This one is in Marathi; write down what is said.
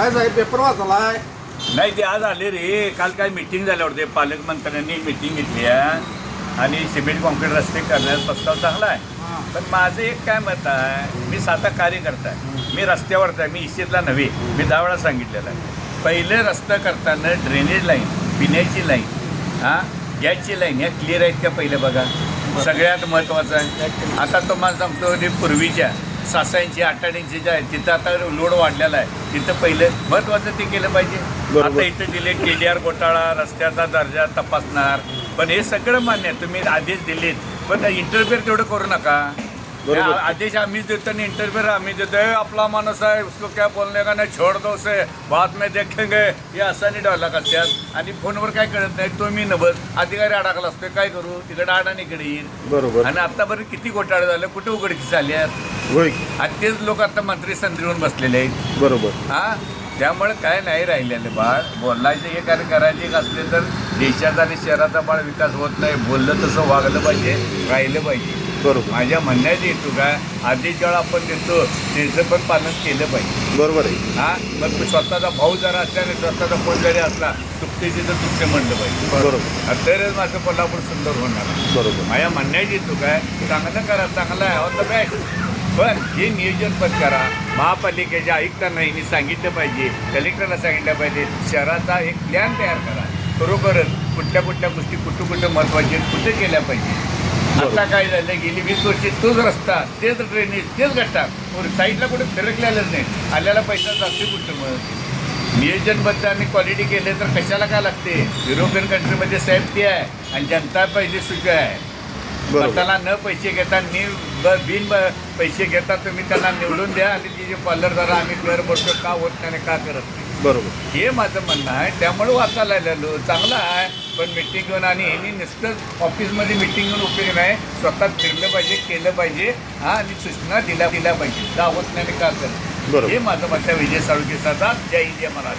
काय साहेब पेपर वाचलाय? नाही ते आज आले रे. काल काय मिटिंग झाल्यावर पालकमंत्र्यांनी मिटिंग घेतली आहे. आणि सिमेंट कॉन्क्रीट रस्ते करण्याचा प्रस्ताव चांगला आहे. पण माझं एक काय मत आहे मी साधा कार्यकर्ता आहे मी रस्त्यावरचा आहे. मी इस्टेटला नव्हे. मी दहा वेळा सांगितलेलं आहे. पहिले रस्ता करताना ड्रेनेज लाईन पिण्याची लाईन हां गॅसची लाईन ह्या क्लिअर आहेत का पहिले बघा? सगळ्यात महत्त्वाचं आहे. आता तुम्हाला सांगतो पूर्वीच्या सासांची अठ्ठावीसची ज्या आहेत तिथं आता लोड वाढलेला आहे. तिथं पहिलं महत्त्वाचं ते केलं पाहिजे. आता इथं दिले के डी आर घोटाळा रस्त्याचा दर्जा तपासणार. पण हे सगळं मान्य आहे. तुम्ही आदेश दिलेत. पण इंटरफेअर तेवढं करू नका. बरोबर. हे आदेश आम्हीच देतो आणि इंटरफेअर आम्ही देतो. "ए, आपला माणूस आहे उसको क्या बोलने का नाही छोड दो से बाद में देखेंगे. हे असं नाही डायलॉग असतात आणि फोनवर काय कळत नाही तो मी नबस अधिकारी अडकला असतोय काय करू? तिकडे आड आणि इकडे येईल. बरोबर. आणि आतापर्यंत किती घोटाळे झाले कुठे उघडकीस झाले होय. आणि तेच लोक आता मंत्री संत्रीहून बसलेले आहेत. बरोबर. हा? त्यामुळे काय नाही राहिलेलं बाळ. बोलायचं हे कार्य करायचे एक असले तर देशाचा आणि शहराचा बाळ विकास होत नाही. बोललं तसं वागलं पाहिजे राहिलं पाहिजे. बरोबर. माझ्या म्हणण्यात येतो काय? आदेश वेळा आपण देतो त्याचं पण पालन केलं पाहिजे. बरोबर आहे. हा? मग स्वतःचा भाऊ जरा असला आणि स्वतःचा फोन जरी असला चुकतेचे तर चुकते म्हणलं पाहिजे. बरोबर. तरच माझं कोल्हापूर सुंदर होणार. बरोबर. माझ्या म्हणण्यात येतो काय? चांगलं करा चांगलं आहे द बेस्ट पण हे नियोजन पण करा. महापालिकेच्या आयुक्तांना यांनी सांगितलं पाहिजे कलेक्टरला सांगितलं पाहिजे शहराचा एक प्लॅन तयार करा. खरोखरच कुठल्या कुठल्या गोष्टी कुठं कुठं महत्त्वाच्या आहेत, कुठं केल्या पाहिजे. आता काय झालं गेली वीस वर्षे तोच रस्ता तेच ड्रेनेज तेच गट्टा. साईडला कुठे फिरकलेलंच नाही. आल्याला पैसा जाते कुठं मग? नियोजनबद्ध आणि क्वालिटी केले तर कशाला काय लागते? युरोपियन कंट्रीमध्ये सेफ्टी आहे आणि जनता पैसे सुख आहे. स्वतःला न पैसे घेता नि बिन पैसे घेता तुम्ही त्यांना निवडून द्या आणि तिचे पार्लर जरा आम्ही कर बसतो का होत नाही का करत नाही? बरोबर. हे माझं म्हणणं आहे. त्यामुळे वाचायला आलेलो चांगलं आहे. पण मिटिंग घेऊन आणि यांनी नुसतं ऑफिसमध्ये मिटिंग घेऊन उपयोग नाही स्वतः फिरलं पाहिजे केलं पाहिजे. हा आणि सूचना दिल्या दिल्या पाहिजे. होत नाही का करत बरोबर. हे माझं मत आहे. विजय साळुके साधा जय हिंद जय महाराज